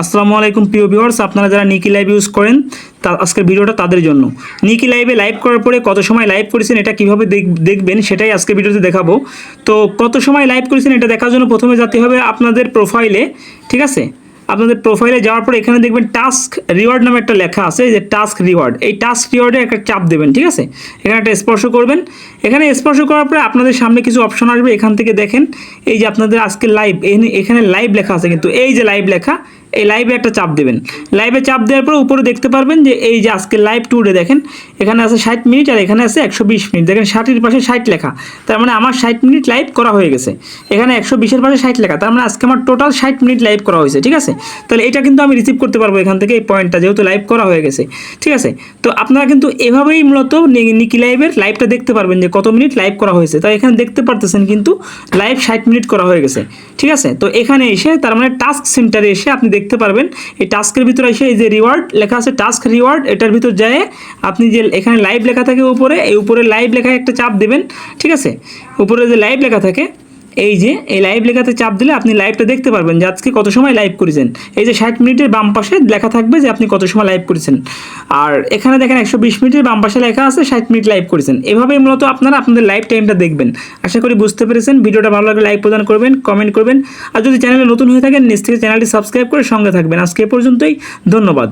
আসসালামু আলাইকুম প্রিয় ভিউয়ার্স, আপনারা যারা নিকি লাইভ ইউজ করেন, তা আজকের ভিডিওটা তাদের জন্য। নিকি লাইভে লাইভ করার পরে কত সময় লাইভ করেছেন, এটা কীভাবে দেখ- দেখবেন সেটাই আজকে ভিডিওতে দেখাবো। তো কত সময় লাইভ করেছেন, এটা দেখার জন্য প্রথমে যেতে হবে আপনাদের প্রোফাইলে ঠিক আছে? আপনাদের প্রোফাইলে যাওয়ার পরে এখানে দেখবেন টাস্ক রিওয়ার্ড নামে একটা লেখা আছে যে টাস্ক রিওয়ার্ড এই টাস্ক রিওয়ার্ডে একটা চাপ দেবেন, ঠিক আছে? এখানে একটা স্পর্শ করবেন। এখানে স্পর্শ করার পরে আপনাদের সামনে কিছু অপশন আসবে, এখান থেকে দেখেন, এই যে আপনাদের আজকে লাইভ এখানে লাইভ লেখা আছে কিন্তু এই যে লাইভ লেখা, এই লাইভে একটা চাপ দেবেন। লাইভে চাপ দেওয়ার পরে উপরে দেখতে পারবেন যে এই যে আজকে লাইভ টুডে দেখেন, এখানে আছে ষাট মিনিট আর এখানে আছে একশো বিশ মিনিট। দেখেন ষাটের পাশে ষাট লেখা। তার মানে আমার ষাট মিনিট লাইভ করা হয়ে গেছে। এখানে একশো বিশের পাশে ষাট লেখা। তার মানে আজকে আমার টোটাল ষাট মিনিট লাইভ করা হয়েছে, ঠিক আছে? তাহলে এটা কিন্তু আমি রিসিভ করতে পারব এখান থেকে এই পয়েন্টটা যেহেতু লাইভ করা হয়ে গেছে। ঠিক আছে? তো আপনারা কিন্তু এভাবেই মূলত নিকি লাইভের লাইভটা দেখতে পারবেন যে কত মিনিট লাইভ করা হয়েছে। তাই এখানে দেখতে পারতেছেন কিন্তু লাইভ ষাট মিনিট করা হয়ে গেছে। ঠিক আছে? তো এখানে এসে তার মানে টাস্ক সেন্টারে এসে আপনি দেখতে পারবেন, এই টাস্কের ভিতরে এসে এই যে রিওয়ার্ড লেখা আছে টাস্ক রিওয়ার্ড এটার ভিতর যায় আপনি যে এখানে লাইভ লেখা থাকে উপরে, এই উপরে লাইভ লেখায় একটা চাপ দেবেন। ঠিক আছে? উপরে যে লাইভ লেখা থাকে এই যে, এই লাইভ লেখাতে চাপ দিলে আপনি লাইভটা দেখতে পারবেন যে আজকে কত সময় লাইভ করেছেন। এই যে ষাট মিনিটের বাম পাশে লেখা থাকবে যে আপনি কত সময় লাইভ করেছেন। আর এখানে দেখেন একশো বিশ মিনিটের বাম পাশে লেখা আছে ষাট মিনিট লাইভ করেছেন। এভাবেই মূলত আপনারা আপনাদের লাইভ টাইমটা দেখবেন। আশা করি বুঝতে পেরেছেন। ভিডিওটা ভালো লাগলে লাইক প্রদান করবেন কমেন্ট করবেন। আর যদি চ্যানেলে নতুন হয়ে থাকেন, নিজ থেকে চ্যানেলটি সাবস্ক্রাইব করে সঙ্গে থাকবেন। আজকে এ পর্যন্তই, ধন্যবাদ।